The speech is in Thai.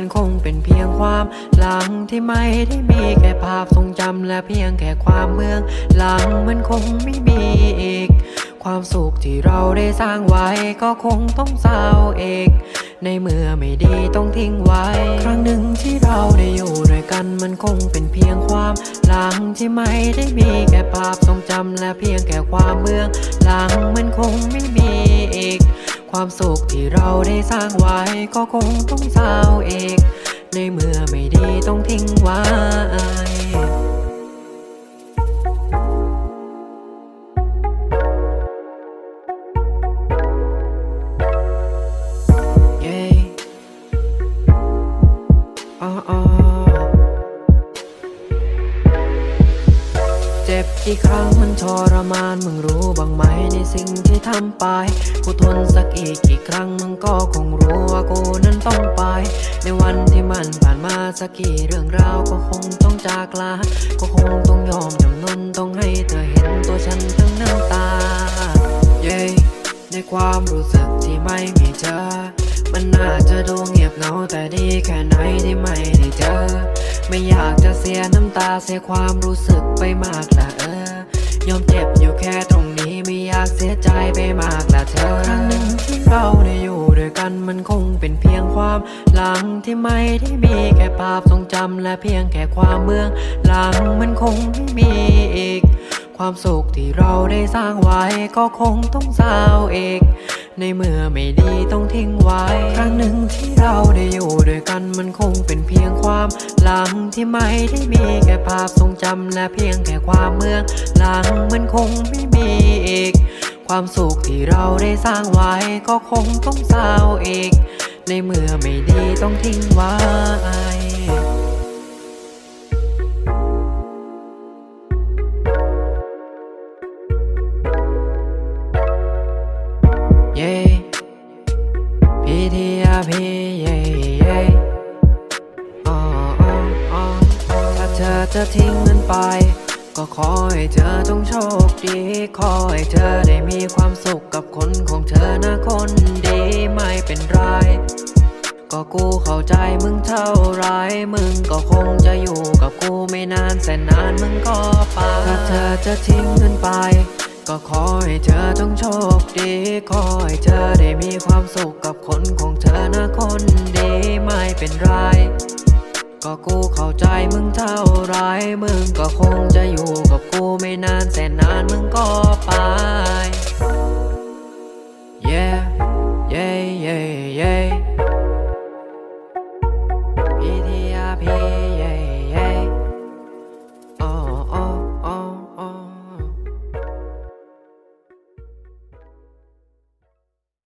มันคงเป็นเพียงความ หลังที่ไม่ได้มีแค่ภาพทรงจำและเพียงแค่ความเมือง หลังมันคงไม่มีอีก ความสุขที่เราได้สร้างไว้ก็คงต้องเศร้าเอกในเมื่อไม่ดีต้องทิ้งไว้ ครั้งหนึ่งที่เราได้อยู่ด้วยกันมันคงเป็นเพียงความ หลังที่ไม่ได้มีแค่ภาพทรงจำและเพียงแค่ความเมือง หลังมันคงไม่มีอีก ความสุขที่เราได้สร้างไว้ก็คงต้องเศร้าเอกในเมื่อไม่ดีต้องทิ้งไว้ จ็บกี่ครั้งมันทรมาน มึงรู้บ้างไหมในสิ่งที่ทำไป กูทนสักอีกกี่ครั้งมึงก็คงรู้ว่ากูนั้นต้องไป ในวันที่มันผ่านมาสักกี่เรื่องราวก็คงต้องจากลา ก็คงต้องยอมจำนนต้องให้เธอเห็นตัวฉันทั้งน้ำตา เย้ในความรู้สึกที่ไม่มีเธอ มันน่าจะดูเงียบเหงาแต่ดีแค่ไหนที่ไม่ได้เจอ ไม่อยากจะเสียน้ำตาเสียความรู้สึกไปมากละเออยอมเจ็บอยู่แค่ตรงนี้ไม่อยากเสียใจไปมากละเธอครั้งหนึ่งที่เราได้อยู่ด้วยกันมันคงเป็นเพียงความหลังที่ไม่ได้มีแค่ภาพทรงจำและเพียงแค่ความเมืองหลังมันคงไม่มีอีก ความสุขที่เราได้สร้างไว้ก็คงต้องเศร้าเอก ในเมื่อไม่ดีต้องทิ้งไว้ ครั้งหนึ่งที่เราได้อยู่ด้วยกันมันคงเป็นเพียงความหลังที่ไม่ได้มีแค่ภาพทรงจำและเพียงแค่ความเมืองหลังมันคงไม่มีอีก ความสุขที่เราได้สร้างไว้ก็คงต้องเศร้าเอกในเมื่อไม่ดีต้องทิ้งไว้ จะทิ้งมันไป ก็ขอให้เธอจงโชคดี ขอให้เธอได้มีความสุขกับคนของเธอนะคนดีไม่เป็นไร ก็กูเข้าใจมึงเท่าไร มึงก็คงจะอยู่กับกูไม่นานแสนนานมึงก็ไปถ้าเธอจะทิ้งมันไปก็ขอให้เธอจงโชคดี ขอให้เธอได้มีความสุขกับคนของเธอนะคนดีไม่เป็นไร ก็กูเข้าใจมึงเท่าไร มึงก็คงจะอยู่กับกูไม่นานแสนนานมึงก็ไป